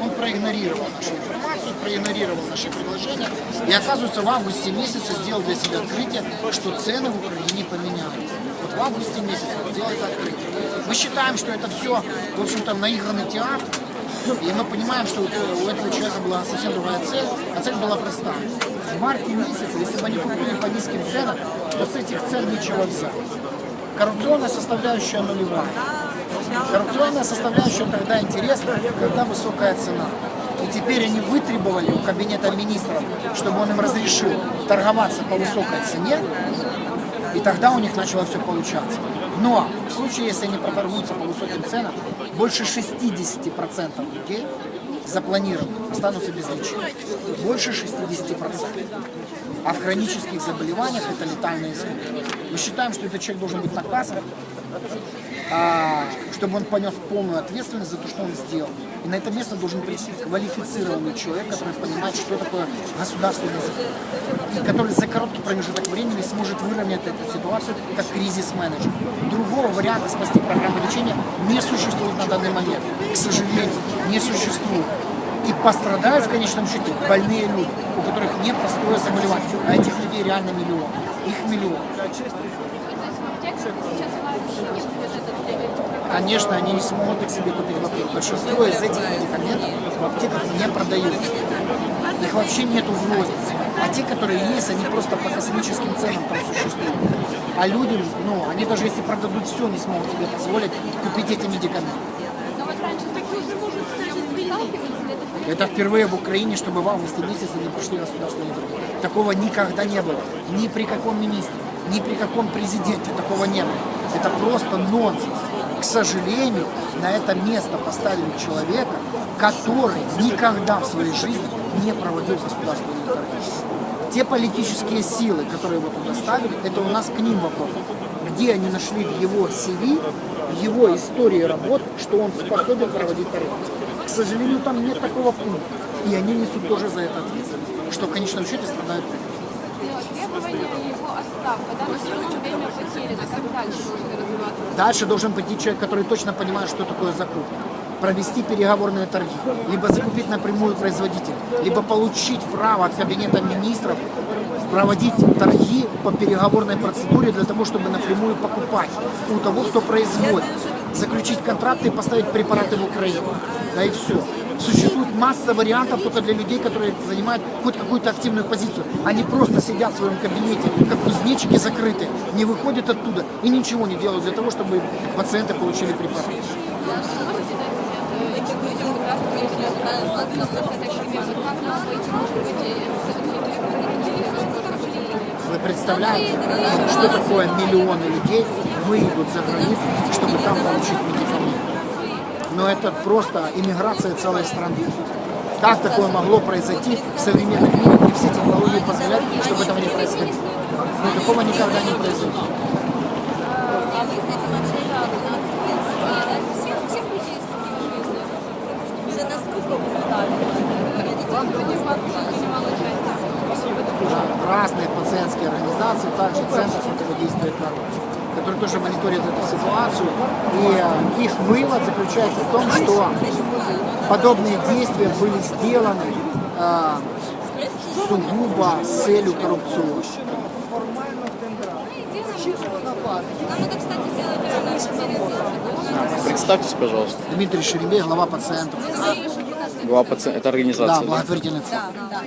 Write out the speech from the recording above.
он проигнорировал нашу информацию, проигнорировал наши предложения и, оказывается, в августе месяце сделал для себя открытие, что цены в Украине поменялись. Вот в августе месяце он сделал это открытие. Мы считаем, что это все, в общем-то, наигранный театр, и мы понимаем, что у этого человека была совсем другая цель, а цель была проста. В марте месяце, если бы они купили по низким ценам, то с этих цен нечего взять. Коррупционная составляющая нулевая. Коррупционная составляющая тогда интересна, когда высокая цена. И теперь они вытребовали у кабинета министров, чтобы он им разрешил торговаться по высокой цене, и тогда у них начало все получаться. Но в случае, если они проторгуются по высоким ценам, больше 60% людей запланированных останутся без лечения. Больше 60%. А в хронических заболеваниях это летальный исход. Мы считаем, что этот человек должен быть наказан, а, чтобы он понес полную ответственность за то, что он сделал. И на это место должен прийти квалифицированный человек, который понимает, что такое государственный язык. И который за короткий промежуток времени сможет выровнять эту ситуацию как кризис-менеджер. Другого варианта спасти программу лечения не существует на данный момент. К сожалению, не существует. И пострадают в конечном счете больные люди, у которых непростое заболевание. А этих людей реально миллион. Их миллион. Конечно, они не смогут их себе купить в аптеке. Большинство из этих медикаментов в аптеках не продаются. Их вообще нету в рознице. А те, которые есть, они просто по космическим ценам там существуют. А людям, ну, они даже если продадут все, не смогут себе позволить купить эти медикаменты. Это впервые в Украине, чтобы в августе месяце не прошли государственные выборы. Такого никогда не было. Ни при каком министре, ни при каком президенте такого не было. Это просто нонсенс. К сожалению, на это место поставили человека, который никогда в своей жизни не проводил государственные торги. Те политические силы, которые его туда ставили, это у нас к ним вопрос. Где они нашли в его CV, в его истории работ, что он способен проводить торги. К сожалению, там нет такого пункта. И они несут тоже за это ответственность. Что в конечном счете страдают Дальше должен пойти человек, который точно понимает, что такое закупка. Провести переговорные торги, либо закупить напрямую производителя, либо получить право от кабинета министров проводить торги по переговорной процедуре для того, чтобы напрямую покупать у того, кто производит, заключить контракты и поставить препараты в Украину. Да и все. Существует масса вариантов только для людей, которые занимают хоть какую-то активную позицию. Они просто сидят в своем кабинете, как кузнечики закрыты, не выходят оттуда и ничего не делают для того, чтобы пациенты получили препараты. Вы представляете, что такое миллионы людей выйдут за границу, чтобы там получить медикаменты? Но это просто иммиграция целой страны. Как такое могло произойти в современном мире, где все технологии позволяют, чтобы этого не происходило? Но такого никогда не произойдет. Разные пациентские организации, также Центр противодействия коррупции, который тоже мониторит эту ситуацию. И э, их вывод заключается в том, что подобные действия были сделаны э, сугубо с целью коррупционной. Телевизор. Представьтесь, пожалуйста. Дмитрий Шеремей, глава пациентов. Глава паци- Это организация. да? благотворительный фонд. Да, да.